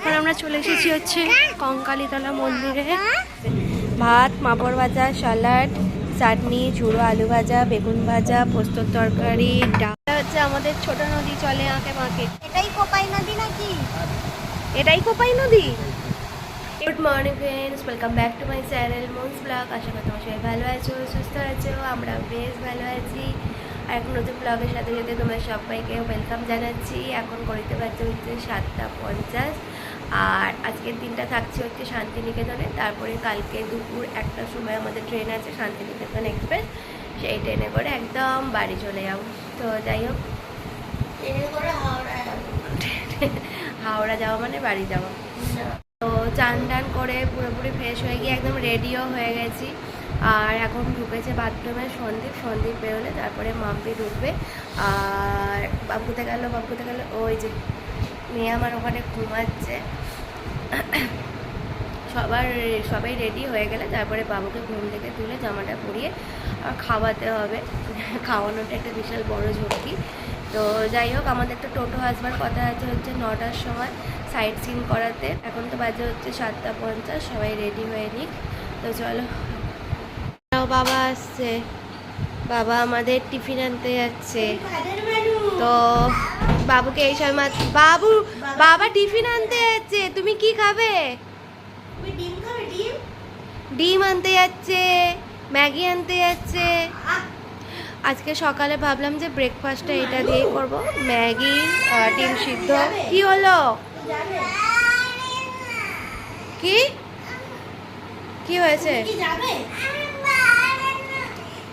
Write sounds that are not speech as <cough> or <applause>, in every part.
এখন আমরা চলে এসেছি হচ্ছে কঙ্কালীতলা মন্দিরে। ভাত মাপড় ভাজা স্যালাড চাটনি ঝুড়ো আলু ভাজা বেগুন ভাজা পোস্তর তরকারি ডাল। হচ্ছে আমাদের ছোট নদী চলে আঁকে মাকে। এটাই কোপাই নদী নাকি? এটাই কোপাই নদী? Good morning friends welcome back to my channel mon's blog আশা করি তোমার সবাই ভালো আছো সুস্থ আছো আমরা বেশ ভালো আছি। আর এখন নতুন ব্লগের সাথে সাথে তোমার সবাইকে ওয়েলকাম জানাচ্ছি। এখন করিতে পারছে হচ্ছে সাতটা পঞ্চাশ। আর আজকের দিনটা থাকছে হচ্ছে শান্তিনিকেতনে। তারপরে কালকে দুপুর একটার সময় আমাদের ট্রেন আছে শান্তিনিকেতন এক্সপ্রেস। সেই ট্রেনে করে একদম বাড়ি চলে যাব। তো যাই হোক। ট্রেনে করে হাওড়ায় <laughs> হাওড়া যাওয়া মানে বাড়ি যাওয়া। তো চান টান করে পুরোপুরি ফ্রেশ হয়ে গিয়ে একদম রেডিও হয়ে গেছি। আর এখন ঢুকেছে বাথরুমে সন্দীপ। সন্দীপ বেরোলে তারপরে মাম্পি ঢুকবে। আর বাবুতে গেল? বাবুতে গেল? ওই যে মেয়ে আমার ওখানে ঘুমাচ্ছে। সবার, সবাই রেডি হয়ে গেলে তারপরে বাবুকে ঘুম থেকে তুলে জামাটা পরিয়ে আর খাওয়াতে হবে। খাওয়ানোটা একটা বিশাল বড় ঝুঁকি। তো যাই হোক, আমাদের তো টোটো আসবার কথা আছে হচ্ছে নটার সময় সাইট সিন করাতে। এখন তো বাজে হচ্ছে সাতটা পঞ্চাশ, সবাই রেডি হয়ে নিক। তো চলো। বাবা আসছে। বাবা আমাদের টিফিন আনতে যাচ্ছে। তো বাবুকে এই সময় বাবু বাবা টিফিন আনতে যাচ্ছে তুমি কি খাবে? ডিম আনতে যাচ্ছে ম্যাগি আনতে যাচ্ছে। আজকে সকালে ভাবলাম যে ব্রেকফাস্টটা এটা দিয়েই করব। ম্যাগি ডিম সিদ্ধ। কি হলো? কি? কি হয়েছে?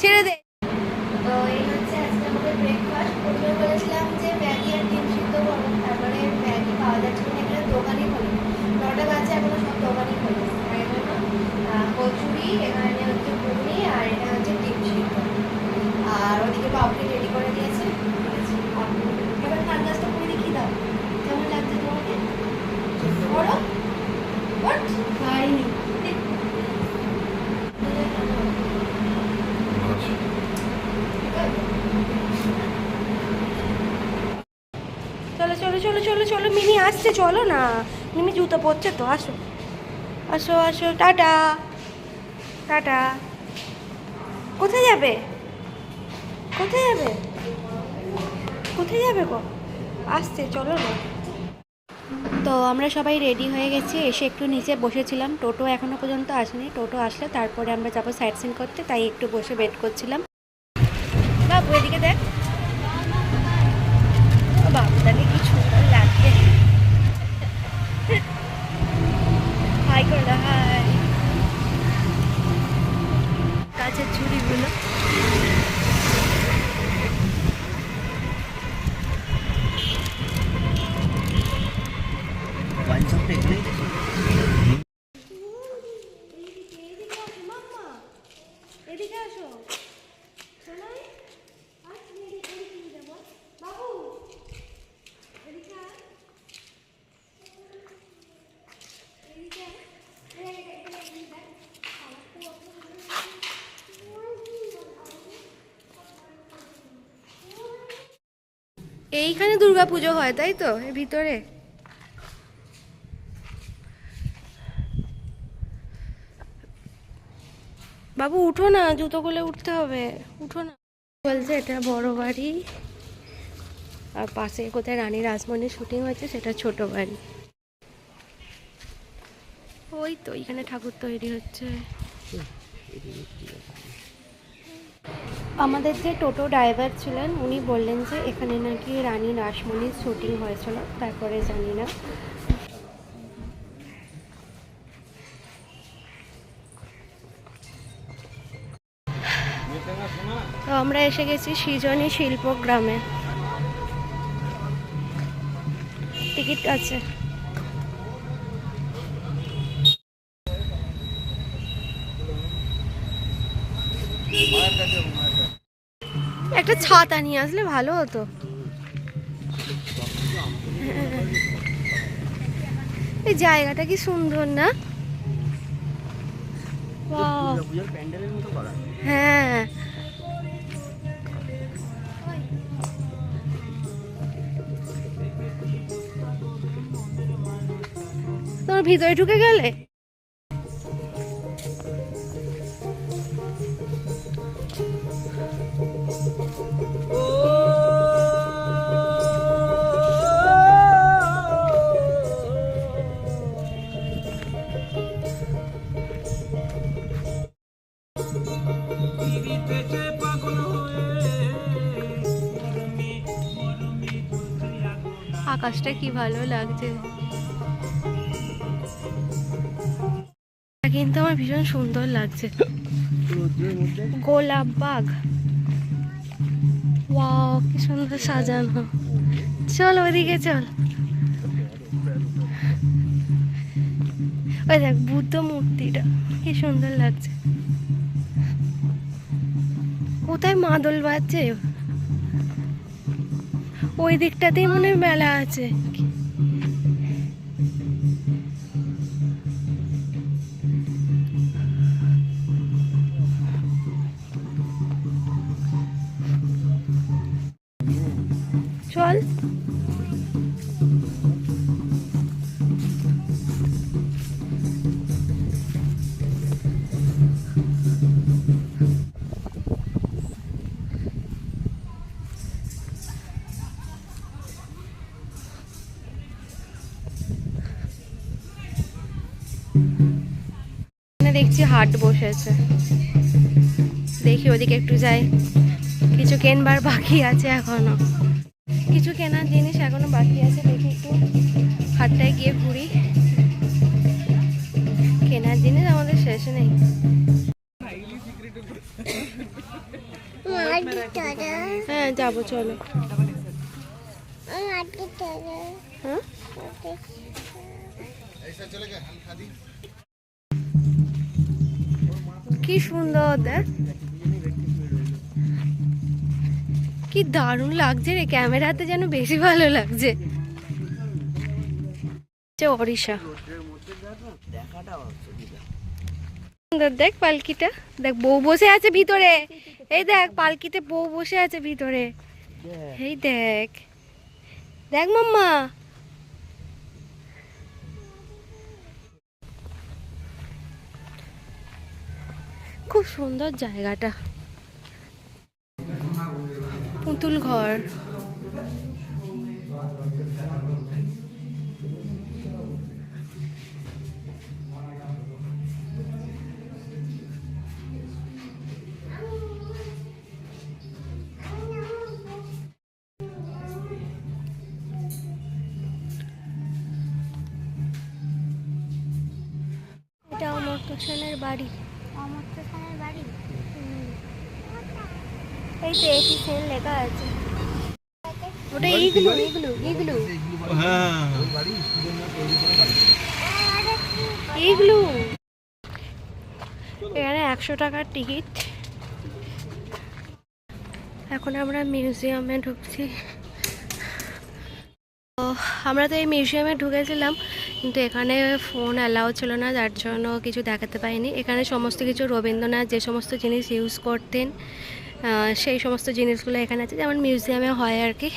ছেড়ে দে তো এই হচ্ছে আজকে আমাদের ব্রেকফাস্ট প্রথমে বলেছিলাম যে ম্যাগি আর ডিম সিদ্ধ করব তারপরে ম্যাগি পাওয়া যাচ্ছে না এখানে দোকানই খোলে নটা বাজে এখনও সব দোকানই খোলে তাই জন্য আহ, কচুরি এখানে হচ্ছে ঘুগনি আর এটা হচ্ছে ডিম সিদ্ধ আর ওদিকে বাবুকে রেডি করে দিয়েছে এবার কান্দাজটা করে দেখি দাও কেমন লাগছে তোমাকে বড় What? খাইনি চলো চলো চলো চলো চলো মিনি আসছে চলো না মিনি জুতো পরছে তো, আসো। আসো আসো, টাটা। টাটা। কোথায় যাবে? কোথায় যাবে? কোথায় যাবে গো? আসছে, চলো না। তো আমরা সবাই রেডি হয়ে গেছি, এসে একটু নিচে বসেছিলাম। টোটো এখনও পর্যন্ত আসেনি। টোটো আসলে তারপরে আমরা যাব সাইট সিন করতে, তাই একটু বসে ওয়েট করছিলাম বাবু এদিকে দেখ ও বাবু তাকে কি সুন্দর লাগছে হাই করে দাও হাই কাছের চুড়িগুলো ওয়াইন শপটা এখানেই এদিকে আসো শোনাই আজ এদিকে এদিকে যাব বাবু এদিকে আয়। এদিকে আয়। এই, এই, এই, এই, এই, দেখ। এইখানে দুর্গা পুজো হয়, তাই তো? এর ভিতরে? বাবু, উঠো না, জুতো খুলে উঠতে হবে। উঠো না। বলছে, এটা বড় বাড়ি। আর পাশে কোথায় রানী রাসমণির শুটিং হয়েছে, সেটা ছোট বাড়ি। ওই তো এখানে ঠাকুর তৈরি হচ্ছে। আমাদের যে টোটো ড্রাইভার ছিলেন, উনি বললেন যে এখানে নাকি রানী রাসমণির শুটিং হয়েছিল, তারপরে জানি না। তো আমরা এসে গেছি সৃজনী শিল্পগ্রামে টিকিট আছে একটা ছাতা নিয়ে আসলে ভালো হতো। এই জায়গাটা কি সুন্দর না? হ্যাঁ। তোমার ভিতরে ঢুকে গেলে? আকাশটা কি ভালো লাগছে। কিন্তু আমার ভীষণ সুন্দর লাগছে। গোলাপ ওয়াও, কি সুন্দর সাজানো। চল ওদিকে চল। ওই দেখ, বুদ্ধ মূর্তিটা, কি সুন্দর লাগছে। কোথায় মাদল বাজছে? ওই দিকটাতেই মনে হয় মেলা আছে। দেখছি হাট বসেছে। দেখি ওদিকে একটু যাই। কিছু কেনবার বাকি আছে এখনও। কিছু কেনার জিনিস এখনও বাকি আছে দেখি একটু হাটটায় গিয়ে ঘুরি। কেনার জিনিস আমাদের শেষ নেই। হ্যাঁ যাব চলো। হ্যাঁ? কি সুন্দর, দেখ। কি দারুণ লাগছে রে, ক্যামেরাতে যেন বেশি ভালো লাগছে। সুন্দর, দেখ পালকিটা। দেখ, বউ বসে আছে ভিতরে। এই দেখ, পালকিতে বউ বসে আছে ভিতরে। এই দেখ। দেখ, মাম্মা। খুব সুন্দর জায়গাটা। পুতুল ঘর। বাড়ি। এই তো এটি সেল লেখা আছে। ওটা এইগুলো এইগুলো এইগুলো। এইগুলো। এখানে একশো টাকার টিকিট এখন আমরা মিউজিয়ামে ঢুকছি। আমরা তো এই মিউজিয়ামে ঢুকেছিলাম কিন্তু এখানে ফোন অ্যালাউ ছিল না যার জন্য কিছু দেখাতে পাইনি এখানে সমস্ত কিছু রবীন্দ্রনাথ যে সমস্ত জিনিস ইউজ করতেন সেই সমস্ত জিনিসগুলো এখানে আছে, যেমন মিউজিয়ামে হয় আর কি।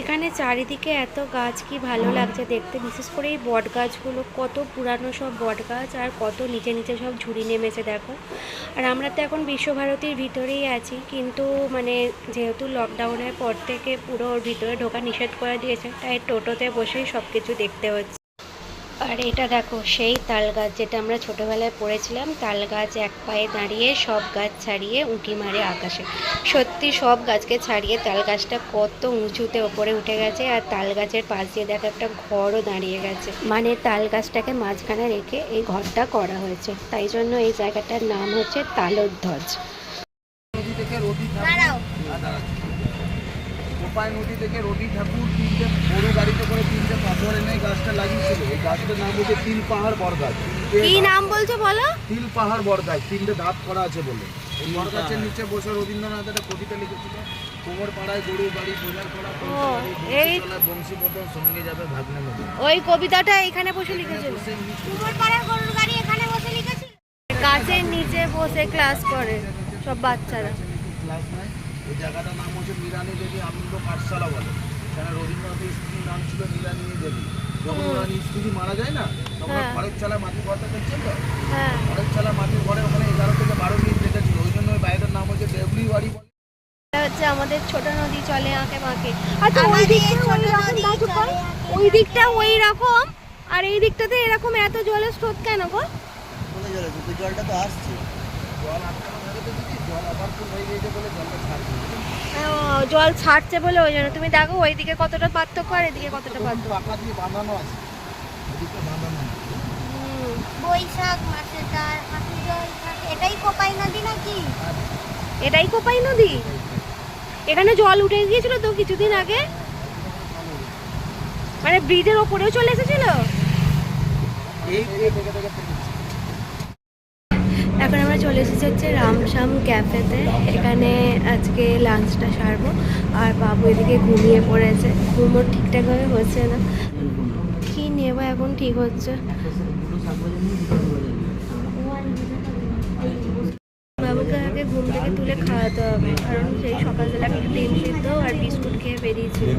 এখানে চারিদিকে এত গাছ, কি ভালো লাগছে দেখতে। বিশেষ করে এই বট গাছগুলো কত পুরানো সব বট গাছ আর কত নিচে নিচে সব ঝুড়ি নেমেছে, দেখো। আর আমরা তো এখন বিশ্বভারতীর ভিতরেই আছি, কিন্তু মানে যেহেতু লকডাউনের পর থেকে পুরো ওর ভিতরে ঢোকা নিষেধ করে দিয়েছে, তাই টোটোতে বসেই সব কিছু দেখতে হচ্ছে। আর এটা দেখো সেই তাল গাছ যেটা আমরা ছোটবেলায় পড়েছিলাম তাল গাছ এক পায়ে দাঁড়িয়ে সব গাছ ছাড়িয়ে উঁকি মারে আকাশে। সত্যি সব গাছকে ছাড়িয়ে তাল গাছটা কত উঁচুতে ওপরে উঠে গেছে আর তাল গাছের পাশ দিয়ে দেখো একটা ঘরও দাঁড়িয়ে গেছে। মানে তাল গাছটাকে মাঝখানে রেখে এই ঘরটা করা হয়েছে। তাই জন্য এই জায়গাটার নাম হচ্ছে তালোধ্বজ। কোপাই নদী থেকে রবি ঠাকুর তিনটে বড় গাড়িতে করে তিনটে পাথর এনে গাছটা লাগিয়েছিল। এই গাছটার নাম হচ্ছে তিল পাহাড় বরগাছ। কি নাম বলছো বলো? তিল পাহাড় বরগাছ তিনটে ধাপ করা আছে বলে। এই বরগাছের নিচে বসে রবীন্দ্রনাথ একটা কবিতা লিখেছিল কোমর পাড়ায় গরু বাড়ি বোঝার করা এই- বংশী সঙ্গে যাবে ভাগ্নে নদী ওই কবিতাটা এখানে বসে লিখেছিল। কুমোর পাড়ার গরুর গাড়ি এখানে বসে লিখেছি গাছের নিচে বসে ক্লাস করে সব বাচ্চারা। ক্লাস নাই। এই জায়গাটার নাম হচ্ছে মিরানি দেবী আনন্দ পাঠশালা বলে। সেখানে রবীন্দ্রনাথের স্ত্রীর নাম ছিল মিরানি দেবী। যখন স্ত্রী মারা যায় না তখন হ্যাঁ। খড়ের চালা মাটির ঘরটা দেখছেন তো? হ্যাঁ। খড়ের চালা মাটির ঘরে ওখানে এগারো থেকে বারো মিনিট রেখেছিল ওই জন্য ওই বাড়িটার নাম হচ্ছে ডেবলি বাড়ি হচ্ছে আমাদের ছোট নদী চলে আঁকে বাঁকে আচ্ছা ওই দিকটা ওই রকম দিকটা ওই রকম? আর এই দিকটাতে এরকম এত জলের স্রোত কেন গো? জলটা তো আসছে। জল জল ছাড়ছে ও, জল ছাড়ছে বলে ওই জন্য। তুমি দেখো ওইদিকে কতটা পার্থক্য আর এদিকে কতটা পার্থক্য। বাঁধানো আছে। বৈশাখ মাসে তার এটাই কোপাই নদী নাকি? এটাই কোপাই নদী? এখানে জল উঠে গিয়েছিল তো কিছুদিন আগে। মানে ব্রিজের ওপরেও চলে এসেছিল? এই থেকে থেকে থেকে থেকে এখন আমরা চলে এসেছি হচ্ছে ক্যাফেতে। এখানে আজকে লাঞ্চটা সারবো। আর বাবু এদিকে ঘুমিয়ে পড়েছে। ঘুমও ঠিকঠাকভাবে হচ্ছে না। কি নেব এখন ঠিক হচ্ছে। বাবুকে আগে ঘুম থেকে তুলে খাওয়াতে হবে। কারণ সেই সকালবেলা একটু ডিম সিদ্ধ আর বিস্কুট খেয়ে বেরিয়েছিল।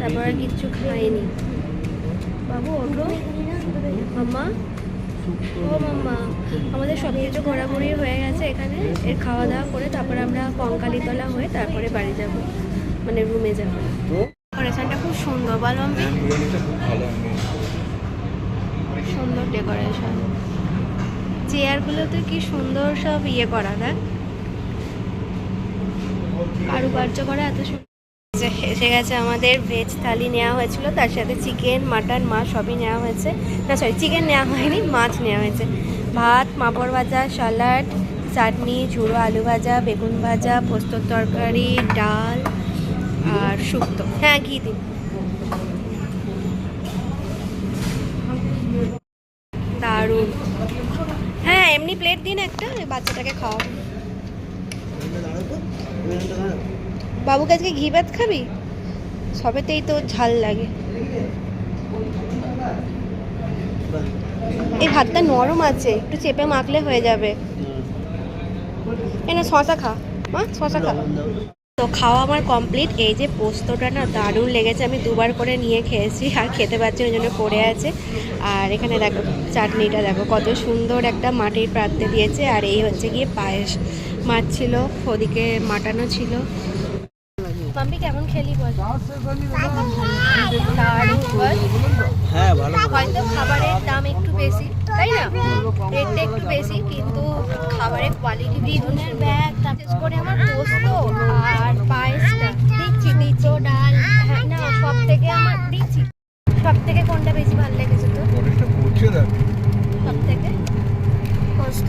তারপর কিচ্ছু খাইনি। বাবু, ওঠো। মাম্মা। ও মাম্মা আমাদের সব কিছু ঘোরাঘুরি হয়ে গেছে এখানে। এর খাওয়া দাওয়া করে তারপরে আমরা কঙ্কালীতলা হয়ে তারপরে বাড়ি যাব মানে রুমে যাব। ডেকোরেশনটা খুব সুন্দর বল মাম্মি সুন্দর ডেকোরেশন চেয়ারগুলোতে কি সুন্দর সব ইয়ে করা দেখ কারুকার্য করা এত সুন্দর। এসে গেছে আমাদের ভেজ থালি নেওয়া হয়েছিল, তার সাথে চিকেন মাটন মাছ সবই নেওয়া হয়েছে। না সরি চিকেন নেওয়া হয়নি, মাছ নেওয়া হয়েছে। ভাত পাঁপড় ভাজা স্যালাড চাটনি, ঝুড়ো আলু ভাজা, বেগুন ভাজা, পোস্তর তরকারি, ডাল আর শুক্তো। হ্যাঁ ঘি দিন। দারুণ। হ্যাঁ এমনি প্লেট দিন একটা, বাচ্চাটাকে খাওয়াবো। বাবুকে আজকে ঘি ভাত খাবি? সবেতেই তো ঝাল লাগে। এই ভাতটা নরম আছে, একটু চেপে মাখলে হয়ে যাবে। এই না শশা খা। মা শশা খা। তো খাওয়া আমার কমপ্লিট। এই যে পোস্তটা না দারুণ লেগেছে, আমি দুবার করে নিয়ে খেয়েছি, আর খেতে পারছি ওই জন্য পড়ে আছে। আর এখানে দেখো, চাটনিটা দেখো, কত সুন্দর একটা মাটির প্রান্তে দিয়েছে। আর এই হচ্ছে গিয়ে পায়েস। মাছ ছিল, ওদিকে মাটানো ছিল। মাম্পি কেমন খেলি বল? হ্যাঁ ভালো হয়তো খাবারের দাম একটু বেশি তাই না? রেটটা একটু বেশি কিন্তু খাবারের কোয়ালিটি ভীষণের ব্যাগ বিশেষ করে আমার পোস্ত আর পায়েসটা। দিচ্ছি দিচ্ছি। ডাল হ্যাঁ না সব থেকে আমার দিচ্ছি। সব থেকে কোনটা বেশি ভালো লেগেছে তো সব থেকে পোস্ত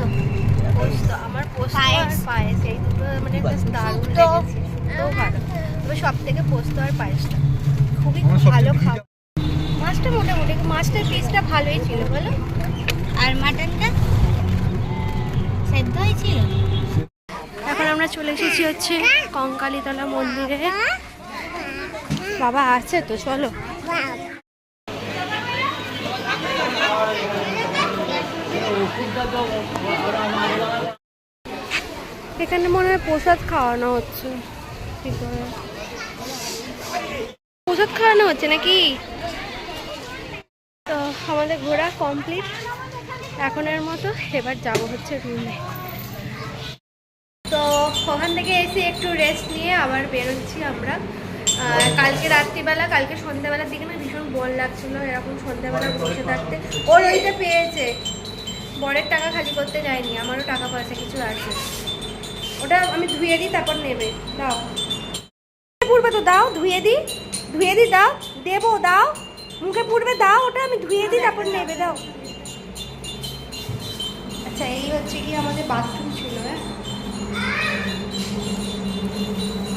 পোস্ত আমার পোস্ত আর পায়েস। পায়েস এই দুটো মানে বেশ দারুণ শুক্তো। লেগেছে শুক্তোও ভালো তবে সব থেকে পোস্ত আর পায়েসটা খুবই ভালো খাবার মাছটা মোটামুটি মাছটার পিসটা ভালোই ছিল বলো আর মাটনটা সেদ্ধ হয়েছিল এখন আমরা চলে এসেছি হচ্ছে কঙ্কালীতলা মন্দিরে। বাবা আছে তো, চলো। এখানে মনে হয় প্রসাদ খাওয়ানো হচ্ছে। কি করে? প্রসাদ খাওয়ানো হচ্ছে নাকি? তো আমাদের ঘোরা কমপ্লিট এখনের মতো এবার যাব হচ্ছে রুমে তো ওখান থেকে এসে একটু রেস্ট নিয়ে আবার বেরোচ্ছি আমরা। কালকে রাত্রিবেলা কালকে সন্ধ্যাবেলার দিকে না ভীষণ বল লাগছিল এরকম সন্ধ্যাবেলা বসে থাকতে। ওর ওইটা পেয়েছে। বরের টাকা খালি করতে যায়নি আমারও টাকা পয়সা কিছু আছে। ওটা আমি ধুয়ে দিই তারপর নেবে। দাও। পুড়বে তো দাও ধুয়ে দিই। ধুয়ে দিই দাও দেবো দাও। মুখে পুড়বে দাও ওটা আমি ধুয়ে দিই তারপর নেবে দাও। আচ্ছা এই হচ্ছে কি আমাদের বাথরুম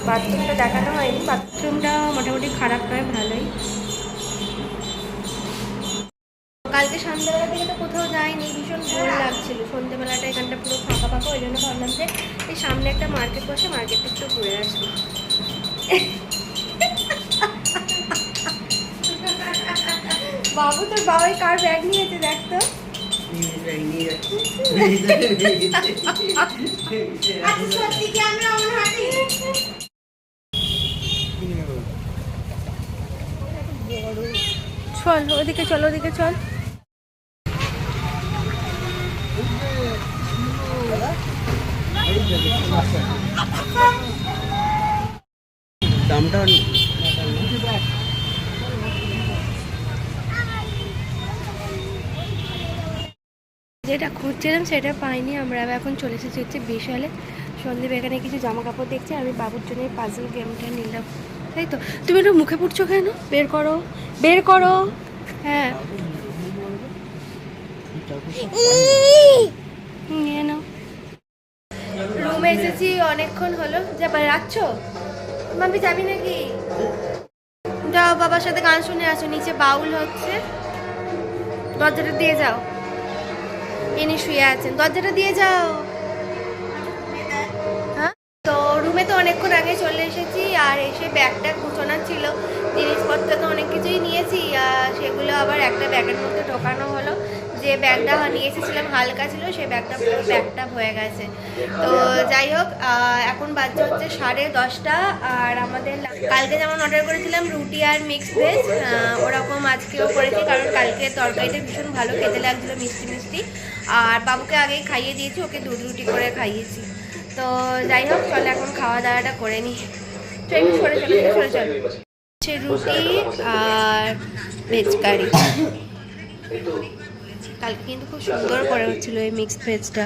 বাথরুমটা দেখানো হয়নি বাথরুমটা মোটামুটি খারাপ নয় ভালোই। কালকে সন্ধ্যাবেলা থেকে তো কোথাও যাইনি ভীষণ বোর লাগছিল। সন্ধ্যাবেলাটা এখানটা পুরো ফাঁকা ফাঁকা ওই জন্য ভাবলাম যে এই সামনে একটা মার্কেট বসে মার্কেটটা একটু ঘুরে আসব বাবু তোর বাবাই কার ব্যাগ নিয়েছে দেখ তো। আচ্ছা সত্যি কি আমরা হাঁটি চল ওদিকে চল ওদিকে চল। দামটা যেটা খুঁজছিলাম সেটা পাইনি আমরা এখন চলে এসেছি হচ্ছে বিশালে সন্দীপ এখানে কিছু জামা কাপড় দেখছি আমি বাবুর জন্য পাজল গেমটা নিলাম। তাই তো? তুমি একটু মুখে পড়ছো কেন? বের করো। বের করো। হ্যাঁ। নিয়ে নাও। রুমে এসেছি, অনেকক্ষণ হলো। যা রাখছো? মাম্পি যাবি নাকি? যাও, বাবার সাথে গান শুনে আসো। নিচে বাউল হচ্ছে। দরজাটা দিয়ে যাও। ইনি শুয়ে আছেন। দরজাটা দিয়ে যাও। তো অনেকক্ষণ আগে চলে এসেছি আর এসে ব্যাগটা গুছানোর ছিল। জিনিসপত্র তো অনেক কিছুই নিয়েছি সেগুলো আবার একটা ব্যাগের মধ্যে ঢোকানো হলো। যে ব্যাগটা নিয়ে এসেছিলাম হালকা ছিল সেই ব্যাগটা পুরো ব্যাগটা হয়ে গেছে। তো যাই হোক এখন বাজছে হচ্ছে সাড়ে দশটা, আর আমাদের কালকে যেমন অর্ডার করেছিলাম রুটি আর মিক্স ভেজ ওরকম আজকেও করেছি, কারণ কালকে তরকারিটা ভীষণ ভালো, খেতে লাগছিল মিষ্টি মিষ্টি। আর বাবুকে আগেই খাইয়ে দিয়েছি, ওকে দুধ রুটি করে খাইয়েছি। তো যাই হোক, চলে এখন খাওয়া দাওয়াটা করে নিই হচ্ছে রুটি আর ভেজ কারি কালকে কিন্তু খুব সুন্দর করে হচ্ছিল এই মিক্সড ভেজটা